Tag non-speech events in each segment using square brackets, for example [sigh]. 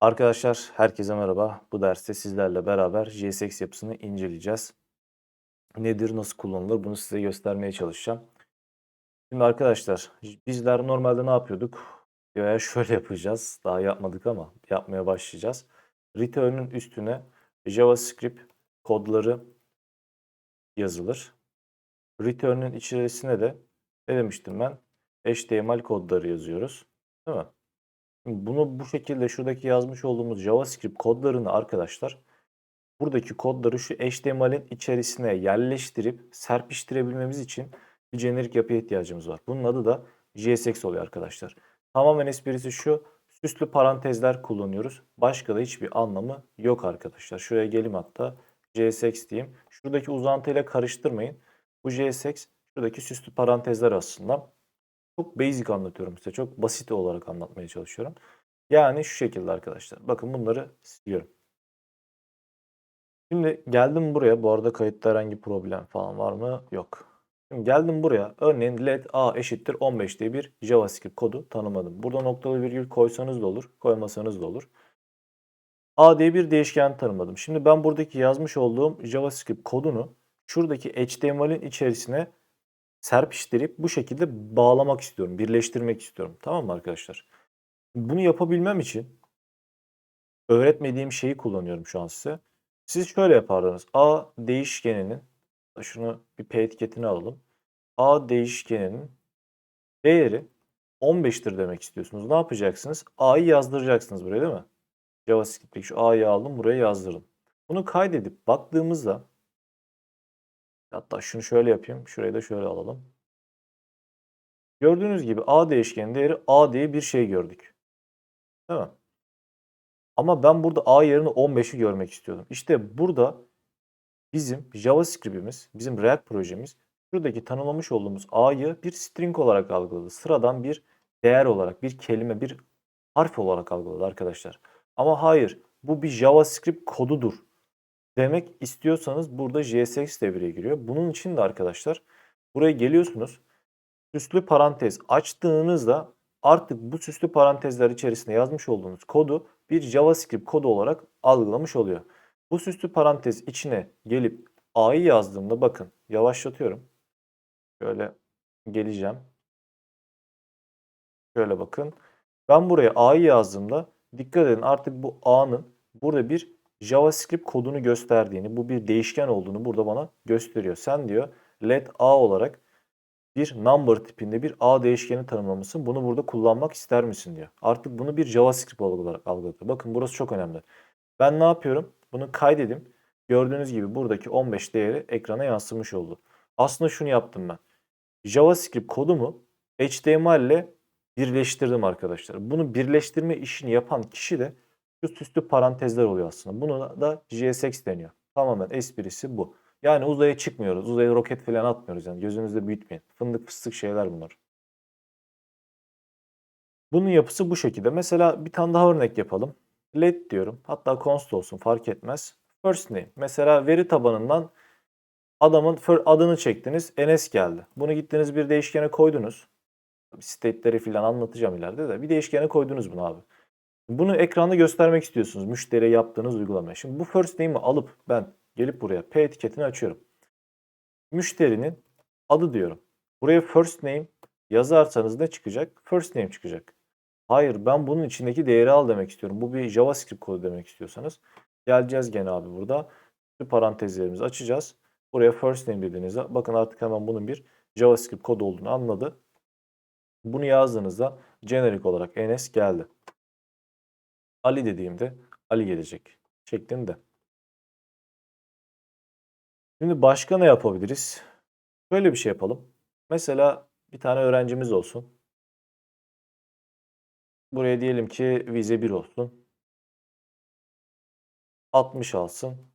Arkadaşlar herkese merhaba. Bu derste sizlerle beraber JSX yapısını inceleyeceğiz. Nedir, nasıl kullanılır bunu size göstermeye çalışacağım. Şimdi arkadaşlar bizler normalde ne yapıyorduk? Veya şöyle yapacağız. Daha yapmadık ama yapmaya başlayacağız. Return'ün üstüne JavaScript kodları yazılır. Return'ün içerisine de ne demiştim ben? HTML kodları yazıyoruz. Değil mi? Bunu bu şekilde şuradaki yazmış olduğumuz JavaScript kodlarını arkadaşlar buradaki kodları şu HTML'in içerisine yerleştirip serpiştirebilmemiz için bir jenerik yapıya ihtiyacımız var. Bunun adı da JSX oluyor arkadaşlar. Tamamen esprisi şu. Süslü parantezler kullanıyoruz. Başka da hiçbir anlamı yok arkadaşlar. Şuraya geleyim hatta. JSX diyeyim. Şuradaki uzantıyla karıştırmayın. Bu JSX şuradaki süslü parantezler aslında. Çok basic anlatıyorum size. Çok basit olarak anlatmaya çalışıyorum. Yani şu şekilde arkadaşlar. Bakın bunları siliyorum. Şimdi geldim buraya. Bu arada kayıtta herhangi problem falan var mı? Yok. Şimdi geldim buraya. Örneğin let a eşittir 15 diye bir JavaScript kodu tanımadım. Burada noktalı virgül koysanız da olur. Koymasanız da olur. a diye bir değişken tanımadım. Şimdi ben buradaki yazmış olduğum JavaScript kodunu şuradaki HTML'in içerisine serpiştirip bu şekilde bağlamak istiyorum. Birleştirmek istiyorum. Tamam mı arkadaşlar? Bunu yapabilmem için öğretmediğim şeyi kullanıyorum şu an size. Siz şöyle yapardınız. A değişkeninin şunu bir P etiketini alalım. A değişkeninin değeri 15'tir demek istiyorsunuz. Ne yapacaksınız? A'yı yazdıracaksınız buraya değil mi? JavaScript'teki şu A'yı aldım buraya yazdırdım. Bunu kaydedip baktığımızda hatta şunu şöyle yapayım. Şurayı da şöyle alalım. Gördüğünüz gibi A değişkenin değeri A diye bir şey gördük. Değil mi? Ama ben burada A yerine 15'i görmek istiyordum. İşte burada bizim JavaScript'imiz, bizim React projemiz şuradaki tanımlamış olduğumuz A'yı bir string olarak algıladı. Sıradan bir değer olarak, bir kelime, bir harf olarak algıladı arkadaşlar. Ama hayır, bu bir JavaScript kodudur demek istiyorsanız burada JSX devreye giriyor. Bunun için de arkadaşlar buraya geliyorsunuz. Süslü parantez açtığınızda artık bu süslü parantezler içerisinde yazmış olduğunuz kodu bir JavaScript kodu olarak algılamış oluyor. Bu süslü parantez içine gelip A'yı yazdığımda bakın yavaşlatıyorum. Şöyle geleceğim. Şöyle bakın. Ben buraya A'yı yazdığımda dikkat edin artık bu A'nın burada bir JavaScript kodunu gösterdiğini, bu bir değişken olduğunu burada bana gösteriyor. Sen diyor let A olarak bir number tipinde bir A değişkeni tanımlamışsın. Bunu burada kullanmak ister misin diyor. Artık bunu bir JavaScript olarak algılıyor. Bakın burası çok önemli. Ben ne yapıyorum? Bunu kaydedim. Gördüğünüz gibi buradaki 15 değeri ekrana yansımış oldu. Aslında şunu yaptım ben. JavaScript kodumu HTML ile birleştirdim arkadaşlar. Bunu birleştirme işini yapan kişi de şu süslü parantezler oluyor aslında. Buna da JSX deniyor. Tamamen esprisi bu. Yani uzaya çıkmıyoruz. Uzaya roket falan atmıyoruz yani. Gözünüzde büyütmeyin. Fındık fıstık şeyler bunlar. Bunun yapısı bu şekilde. Mesela bir tane daha örnek yapalım. Let diyorum. Hatta const olsun fark etmez. First name. Mesela veri tabanından adamın adını çektiniz. Enes geldi. Bunu gittiniz bir değişkene koydunuz. State'leri falan anlatacağım ileride de. Bir değişkene koydunuz bunu abi. Bunu ekranda göstermek istiyorsunuz. Müşteriye yaptığınız uygulamaya. Şimdi bu first name'i alıp ben gelip buraya P etiketini açıyorum. Müşterinin adı diyorum. Buraya first name yazarsanız ne çıkacak? First name çıkacak. Hayır ben bunun içindeki değeri al demek istiyorum. Bu bir JavaScript kodu demek istiyorsanız. Geleceğiz gene abi burada. Bir parantezlerimizi açacağız. Buraya first name dediğinizde bakın artık hemen bunun bir JavaScript kod olduğunu anladı. Bunu yazdığınızda generic olarak NS geldi. Ali dediğimde Ali gelecek şeklinde. Şimdi başka ne yapabiliriz? Şöyle bir şey yapalım. Mesela bir tane öğrencimiz olsun. Buraya diyelim ki vize 1 olsun. 60 alsın.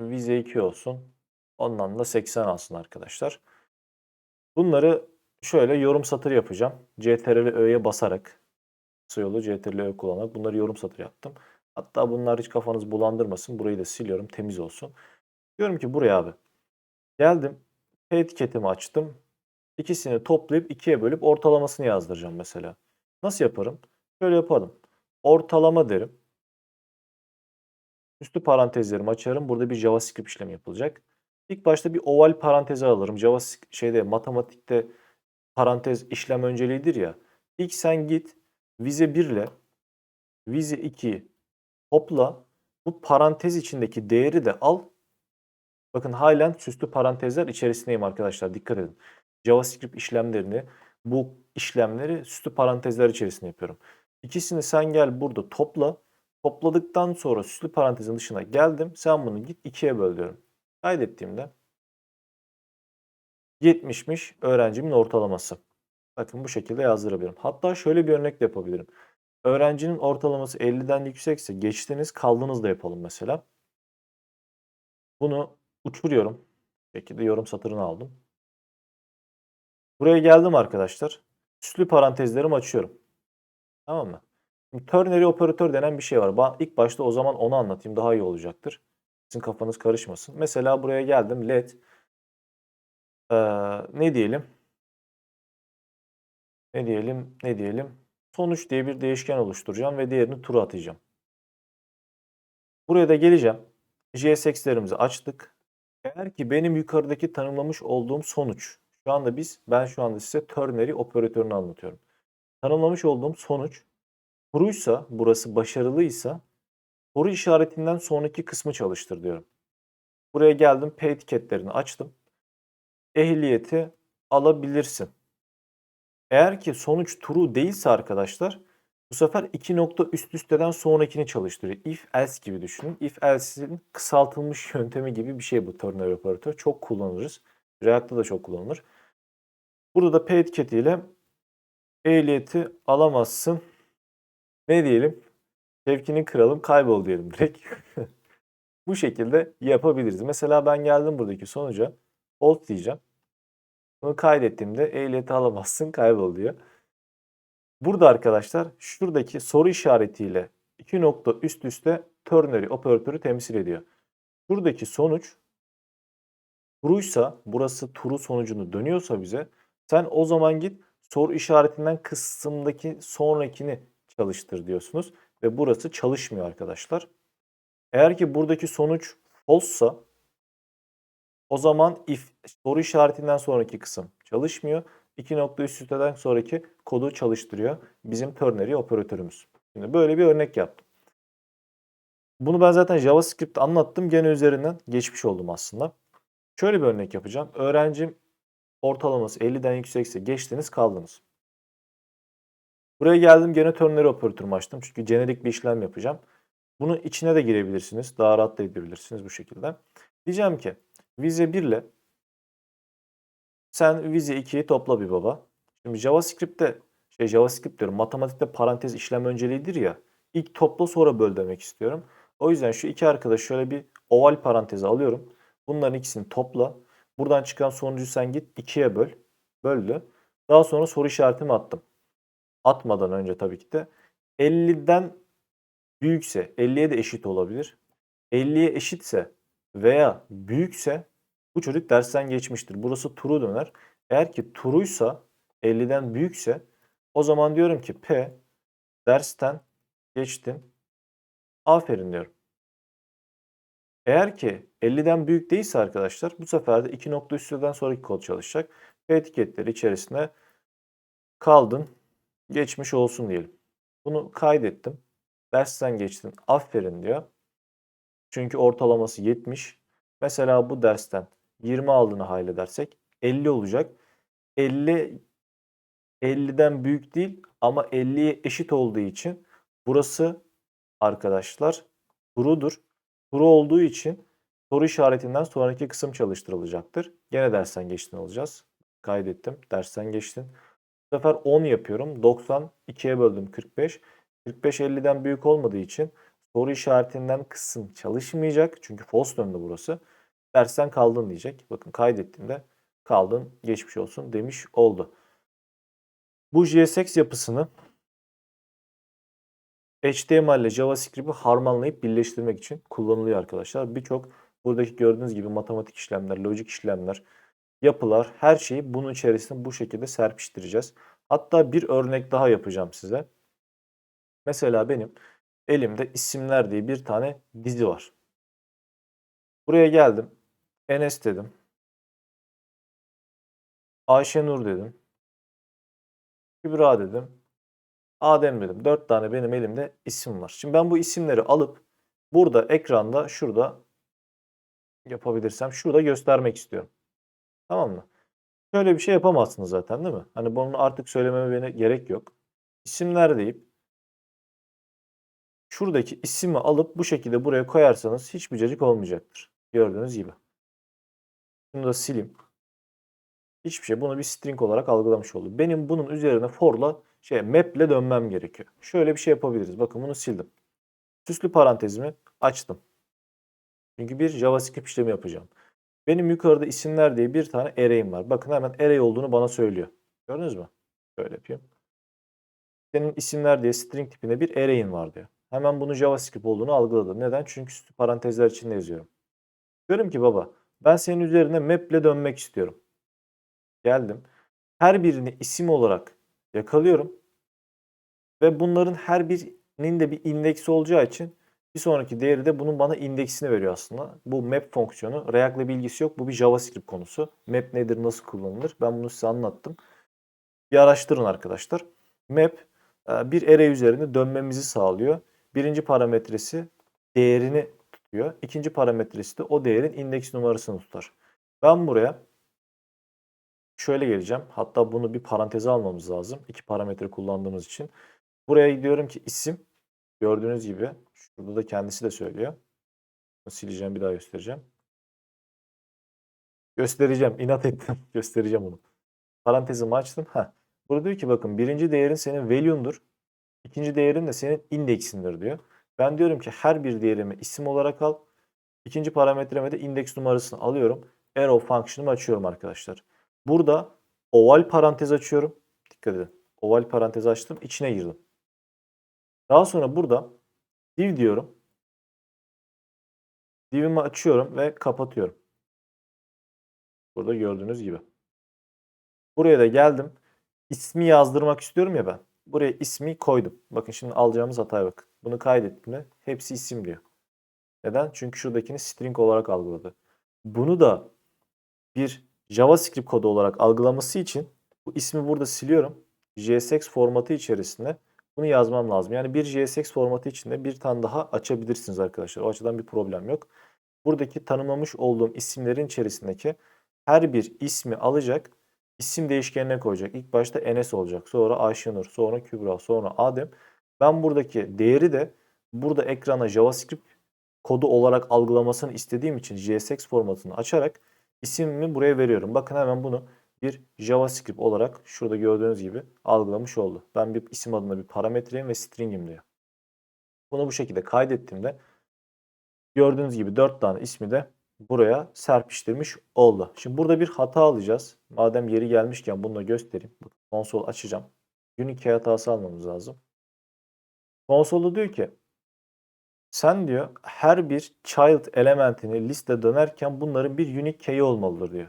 Vize 2 olsun. Ondan da 80 alsın arkadaşlar. Bunları şöyle yorum satır yapacağım. CTRL Ö'ye basarak kısa yolu CTRL kullanarak bunları yorum satır yaptım. Hatta bunlar hiç kafanız bulandırmasın. Burayı da siliyorum. Temiz olsun. Diyorum ki buraya abi. Geldim. P etiketimi açtım. İkisini toplayıp ikiye bölüp ortalamasını yazdıracağım mesela. Nasıl yaparım? Şöyle yapalım. Ortalama derim. Üstü parantezlerimi açarım. Burada bir JavaScript işlemi yapılacak. İlk başta bir oval parantezi alırım. JavaScript şeyde matematikte parantez işlem önceliğidir ya. İlk sen git vize 1 ile vize 2'yi topla. Bu parantez içindeki değeri de al. Bakın halen süslü parantezler içerisindeyim arkadaşlar. Dikkat edin. JavaScript işlemlerini, bu işlemleri süslü parantezler içerisinde yapıyorum. İkisini sen gel burada topla. Topladıktan sonra süslü parantezin dışına geldim. Sen bunu git ikiye böl diyorum. Kaydettiğimde 70'miş öğrencimin ortalaması. Bakın bu şekilde yazdırabilirim. Hatta şöyle bir örnek de yapabilirim. Öğrencinin ortalaması 50'den yüksekse geçtiniz kaldınız da yapalım mesela. Bunu uçuruyorum. Bu şekilde yorum satırını aldım. Buraya geldim arkadaşlar. Süslü parantezlerimi açıyorum. Tamam mı? Şimdi ternary operatör denen bir şey var. Ben ilk başta o zaman onu anlatayım daha iyi olacaktır. Sizin kafanız karışmasın. Mesela buraya geldim. Let ee, ne diyelim? Ne diyelim? Ne diyelim? Sonuç diye bir değişken oluşturacağım ve diğerini tura atacağım. Buraya da geleceğim. JSX'lerimizi açtık. Eğer ki benim yukarıdaki tanımlamış olduğum sonuç, şu anda biz, ben şu anda size ternary operatörünü anlatıyorum. Tanımlamış olduğum sonuç Turuysa, burası başarılıysa soru işaretinden sonraki kısmı çalıştır diyorum. Buraya geldim, P etiketlerini açtım. Ehliyeti alabilirsin. Eğer ki sonuç true değilse arkadaşlar bu sefer iki nokta üst üsteden sonrakini çalıştırıyor. If else gibi düşünün. If else'in kısaltılmış [laughs] yöntemi gibi bir şey bu ternary operatör. Çok kullanırız. React'ta da çok kullanılır. Burada da P etiketiyle ehliyeti alamazsın ne diyelim? Tevkini kıralım, kaybol diyelim direkt. [laughs] Bu şekilde yapabiliriz. Mesela ben geldim buradaki sonuca. Hold diyeceğim. Bunu kaydettiğimde ehliyeti alamazsın, kaybol diyor. Burada arkadaşlar şuradaki soru işaretiyle iki nokta üst üste ternary operatörü temsil ediyor. Şuradaki sonuç true'ysa, burası true sonucunu dönüyorsa bize sen o zaman git soru işaretinden kısımdaki sonrakini çalıştır diyorsunuz. Ve burası çalışmıyor arkadaşlar. Eğer ki buradaki sonuç false'sa o zaman if soru işaretinden sonraki kısım çalışmıyor. İki nokta üst üsteden sonraki kodu çalıştırıyor. Bizim ternary operatörümüz. Şimdi böyle bir örnek yaptım. Bunu ben zaten JavaScript anlattım. Gene üzerinden geçmiş oldum aslında. Şöyle bir örnek yapacağım. Öğrencim ortalaması 50'den yüksekse geçtiniz kaldınız. Buraya geldim gene ternary operatörümü açtım. Çünkü jenerik bir işlem yapacağım. Bunun içine de girebilirsiniz. Daha rahat da edebilirsiniz bu şekilde. Diyeceğim ki vize 1 ile sen vize 2'yi topla bir baba. Şimdi JavaScript'te şey JavaScript diyorum matematikte parantez işlem önceliğidir ya. İlk topla sonra böl demek istiyorum. O yüzden şu iki arkadaş şöyle bir oval parantezi alıyorum. Bunların ikisini topla. Buradan çıkan sonucu sen git 2'ye böl. Böldü. Daha sonra soru işaretimi attım atmadan önce tabii ki de 50'den büyükse 50'ye de eşit olabilir. 50'ye eşitse veya büyükse bu çocuk dersten geçmiştir. Burası true döner. Eğer ki true'ysa 50'den büyükse o zaman diyorum ki P dersten geçtin. Aferin diyorum. Eğer ki 50'den büyük değilse arkadaşlar bu sefer de 2 nokta üstüden sonraki kod çalışacak. P etiketleri içerisinde kaldın geçmiş olsun diyelim. Bunu kaydettim. Dersten geçtin. Aferin diyor. Çünkü ortalaması 70. Mesela bu dersten 20 aldığını hayal edersek 50 olacak. 50 50'den büyük değil ama 50'ye eşit olduğu için burası arkadaşlar true'dur. True olduğu için soru işaretinden sonraki kısım çalıştırılacaktır. Gene dersten geçtin alacağız. Kaydettim. Dersten geçtin. Bu sefer 10 yapıyorum. 90 2'ye böldüm 45. 45 50'den büyük olmadığı için soru işaretinden kısım çalışmayacak. Çünkü false döndü burası. Dersten kaldın diyecek. Bakın kaydettiğimde kaldın geçmiş olsun demiş oldu. Bu JSX yapısını HTML ile JavaScript'i harmanlayıp birleştirmek için kullanılıyor arkadaşlar. Birçok buradaki gördüğünüz gibi matematik işlemler, lojik işlemler, yapılar, her şeyi bunun içerisine bu şekilde serpiştireceğiz. Hatta bir örnek daha yapacağım size. Mesela benim elimde isimler diye bir tane dizi var. Buraya geldim. Enes dedim. Ayşenur dedim. Kübra dedim. Adem dedim. Dört tane benim elimde isim var. Şimdi ben bu isimleri alıp burada ekranda şurada yapabilirsem şurada göstermek istiyorum. Tamam mı? Şöyle bir şey yapamazsınız zaten değil mi? Hani bunu artık söylememe beni gerek yok. İsimler deyip şuradaki ismi alıp bu şekilde buraya koyarsanız hiçbir cacık olmayacaktır. Gördüğünüz gibi. Bunu da sileyim. Hiçbir şey. Bunu bir string olarak algılamış oldu. Benim bunun üzerine for'la şey map'le dönmem gerekiyor. Şöyle bir şey yapabiliriz. Bakın bunu sildim. Süslü parantezimi açtım. Çünkü bir JavaScript işlemi yapacağım. Benim yukarıda isimler diye bir tane array'im var. Bakın hemen array olduğunu bana söylüyor. Gördünüz mü? Şöyle yapayım. Senin isimler diye string tipinde bir array'in var diyor. Hemen bunu JavaScript olduğunu algıladı. Neden? Çünkü süslü parantezler içinde yazıyorum. Diyorum ki baba ben senin üzerine map'le dönmek istiyorum. Geldim. Her birini isim olarak yakalıyorum. Ve bunların her birinin de bir indeksi olacağı için bir sonraki değeri de bunun bana indeksini veriyor aslında. Bu map fonksiyonu React'la bilgisi yok. Bu bir JavaScript konusu. Map nedir, nasıl kullanılır? Ben bunu size anlattım. Bir araştırın arkadaşlar. Map bir array üzerinde dönmemizi sağlıyor. Birinci parametresi değerini tutuyor. İkinci parametresi de o değerin indeks numarasını tutar. Ben buraya şöyle geleceğim. Hatta bunu bir paranteze almamız lazım. İki parametre kullandığımız için. Buraya diyorum ki isim. Gördüğünüz gibi şurada da kendisi de söylüyor. Sileceğim bir daha göstereceğim. Göstereceğim. inat ettim. [laughs] göstereceğim onu. Parantezimi açtım. Heh. Burada diyor ki bakın birinci değerin senin value'undur. İkinci değerin de senin indeksindir diyor. Ben diyorum ki her bir değerimi isim olarak al. İkinci parametreme de indeks numarasını alıyorum. Arrow function'ımı açıyorum arkadaşlar. Burada oval parantez açıyorum. Dikkat edin. Oval parantez açtım. içine girdim. Daha sonra burada div diyorum. Div'imi açıyorum ve kapatıyorum. Burada gördüğünüz gibi. Buraya da geldim. İsmi yazdırmak istiyorum ya ben. Buraya ismi koydum. Bakın şimdi alacağımız hataya bakın. Bunu kaydettiğimde hepsi isim diyor. Neden? Çünkü şuradakini string olarak algıladı. Bunu da bir JavaScript kodu olarak algılaması için bu ismi burada siliyorum. JSX formatı içerisinde bunu yazmam lazım. Yani bir JSX formatı içinde bir tane daha açabilirsiniz arkadaşlar. O açıdan bir problem yok. Buradaki tanımlamış olduğum isimlerin içerisindeki her bir ismi alacak, isim değişkenine koyacak. İlk başta Enes olacak, sonra Ayşenur, sonra Kübra, sonra Adem. Ben buradaki değeri de burada ekrana JavaScript kodu olarak algılamasını istediğim için JSX formatını açarak isimimi buraya veriyorum. Bakın hemen bunu bir JavaScript olarak şurada gördüğünüz gibi algılamış oldu. Ben bir isim adına bir parametreyim ve string'im diyor. Bunu bu şekilde kaydettiğimde gördüğünüz gibi 4 tane ismi de buraya serpiştirmiş oldu. Şimdi burada bir hata alacağız. Madem yeri gelmişken bunu da göstereyim. Konsol açacağım. Unique hatası almamız lazım. Konsolda diyor ki sen diyor her bir child elementini liste dönerken bunların bir unique key olmalıdır diyor.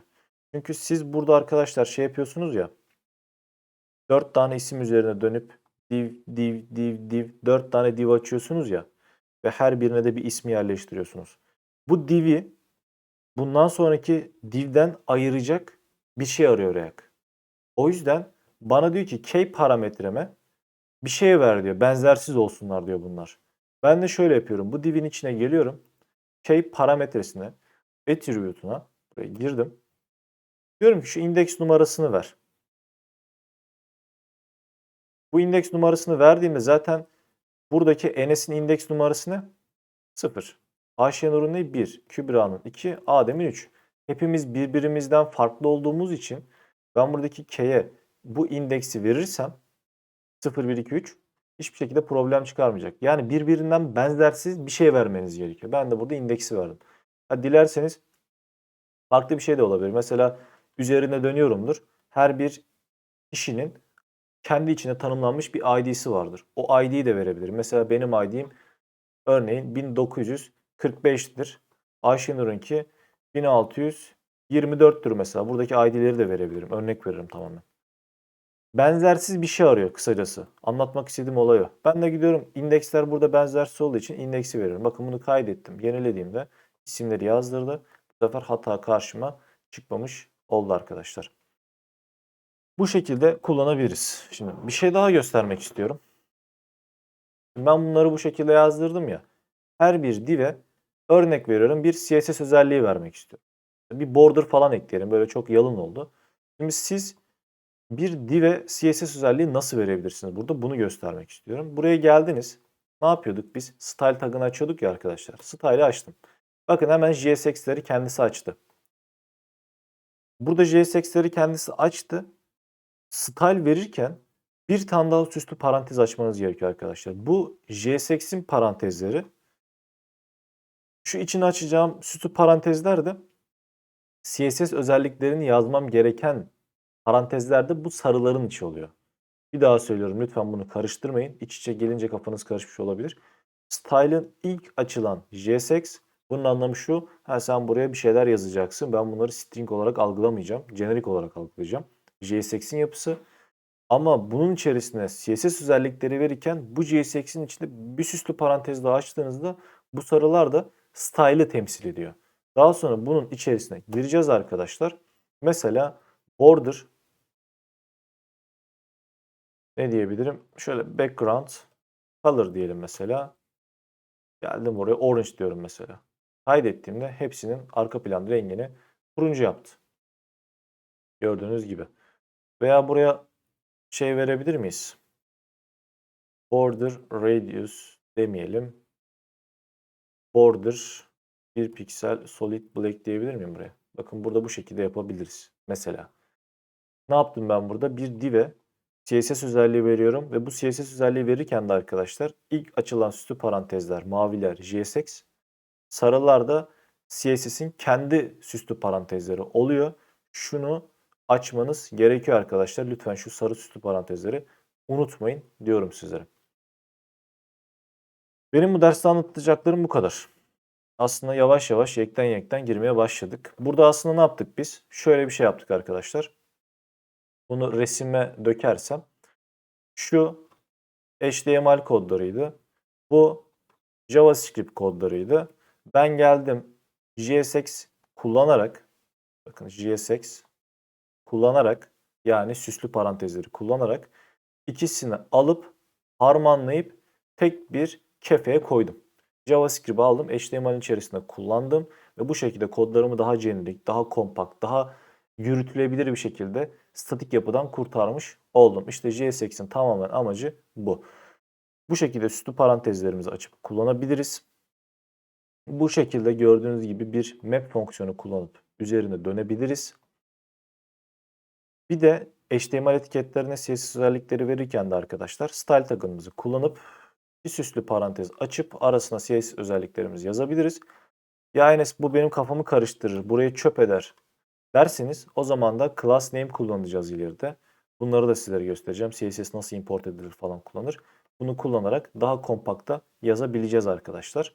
Çünkü siz burada arkadaşlar şey yapıyorsunuz ya. 4 tane isim üzerine dönüp div div div div 4 tane div açıyorsunuz ya ve her birine de bir ismi yerleştiriyorsunuz. Bu div'i bundan sonraki div'den ayıracak bir şey arıyor React. O yüzden bana diyor ki key parametreme bir şey ver diyor. Benzersiz olsunlar diyor bunlar. Ben de şöyle yapıyorum. Bu div'in içine geliyorum. Key parametresine attribute'una buraya girdim. Diyorum ki şu indeks numarasını ver. Bu indeks numarasını verdiğimde zaten buradaki Enes'in indeks numarası ne? 0. Ayşenur'un ne? 1. Kübra'nın 2. Adem'in 3. Hepimiz birbirimizden farklı olduğumuz için ben buradaki K'ye bu indeksi verirsem 0, 1, 2, 3 hiçbir şekilde problem çıkarmayacak. Yani birbirinden benzersiz bir şey vermeniz gerekiyor. Ben de burada indeksi verdim. Ha, dilerseniz farklı bir şey de olabilir. Mesela üzerine dönüyorumdur. Her bir kişinin kendi içine tanımlanmış bir ID'si vardır. O ID'yi de verebilirim. Mesela benim ID'm örneğin 1945'tir. Ayşenur'unki 1624'tür mesela. Buradaki ID'leri de verebilirim. Örnek veririm tamamen. benzersiz bir şey arıyor kısacası. Anlatmak istediğim olay o. Ben de gidiyorum indeksler burada benzersiz olduğu için indeksi veriyorum. Bakın bunu kaydettim. Yenilediğimde isimleri yazdırdı. Bu sefer hata karşıma çıkmamış oldu arkadaşlar. Bu şekilde kullanabiliriz. Şimdi bir şey daha göstermek istiyorum. Ben bunları bu şekilde yazdırdım ya. Her bir div'e örnek veriyorum bir CSS özelliği vermek istiyorum. Bir border falan ekleyelim. Böyle çok yalın oldu. Şimdi siz bir div'e CSS özelliği nasıl verebilirsiniz? Burada bunu göstermek istiyorum. Buraya geldiniz. Ne yapıyorduk biz? Style tagını açıyorduk ya arkadaşlar. Style'ı açtım. Bakın hemen JSX'leri kendisi açtı. Burada JSX'leri kendisi açtı. Style verirken bir tane daha süslü parantez açmanız gerekiyor arkadaşlar. Bu JSX'in parantezleri. Şu içini açacağım süslü parantezler de CSS özelliklerini yazmam gereken parantezlerde bu sarıların içi oluyor. Bir daha söylüyorum lütfen bunu karıştırmayın. İç içe gelince kafanız karışmış olabilir. Style'ın ilk açılan JSX bunun anlamı şu. Ha sen buraya bir şeyler yazacaksın. Ben bunları string olarak algılamayacağım. Jenerik olarak algılayacağım. JSX'in yapısı. Ama bunun içerisine CSS özellikleri verirken bu JSX'in içinde bir süslü parantez daha açtığınızda bu sarılar da style'ı temsil ediyor. Daha sonra bunun içerisine gireceğiz arkadaşlar. Mesela border ne diyebilirim? Şöyle background color diyelim mesela. Geldim buraya orange diyorum mesela. Kaydettiğimde hepsinin arka plan rengini turuncu yaptı. Gördüğünüz gibi. Veya buraya şey verebilir miyiz? Border radius demeyelim. Border 1 piksel solid black diyebilir miyim buraya? Bakın burada bu şekilde yapabiliriz. Mesela. Ne yaptım ben burada? Bir div'e CSS özelliği veriyorum ve bu CSS özelliği verirken de arkadaşlar ilk açılan süslü parantezler maviler JSX, sarılar da CSS'in kendi süslü parantezleri oluyor. Şunu açmanız gerekiyor arkadaşlar. Lütfen şu sarı süslü parantezleri unutmayın diyorum sizlere. Benim bu derste anlatacaklarım bu kadar. Aslında yavaş yavaş yekten yekten girmeye başladık. Burada aslında ne yaptık biz? Şöyle bir şey yaptık arkadaşlar. Bunu resime dökersem şu HTML kodlarıydı. Bu JavaScript kodlarıydı. Ben geldim JSX kullanarak bakın JSX kullanarak yani süslü parantezleri kullanarak ikisini alıp harmanlayıp tek bir kefeye koydum. JavaScript'i aldım, HTML'in içerisinde kullandım ve bu şekilde kodlarımı daha jenerik, daha kompakt, daha yürütülebilir bir şekilde statik yapıdan kurtarmış oldum. İşte JSX'in tamamen amacı bu. Bu şekilde süslü parantezlerimizi açıp kullanabiliriz. Bu şekilde gördüğünüz gibi bir map fonksiyonu kullanıp üzerine dönebiliriz. Bir de HTML etiketlerine CSS özellikleri verirken de arkadaşlar style tagımızı kullanıp bir süslü parantez açıp arasına CSS özelliklerimizi yazabiliriz. Ya Enes bu benim kafamı karıştırır, burayı çöp eder derseniz o zaman da class name kullanacağız ileride. Bunları da sizlere göstereceğim. CSS nasıl import edilir falan kullanır. Bunu kullanarak daha kompakta yazabileceğiz arkadaşlar.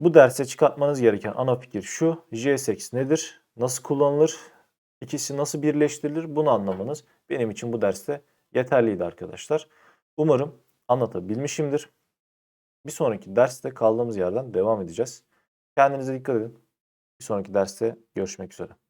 Bu derse çıkartmanız gereken ana fikir şu. JSX nedir? Nasıl kullanılır? İkisi nasıl birleştirilir? Bunu anlamanız benim için bu derste yeterliydi arkadaşlar. Umarım anlatabilmişimdir. Bir sonraki derste kaldığımız yerden devam edeceğiz. Kendinize dikkat edin. Bir sonraki derste görüşmek üzere.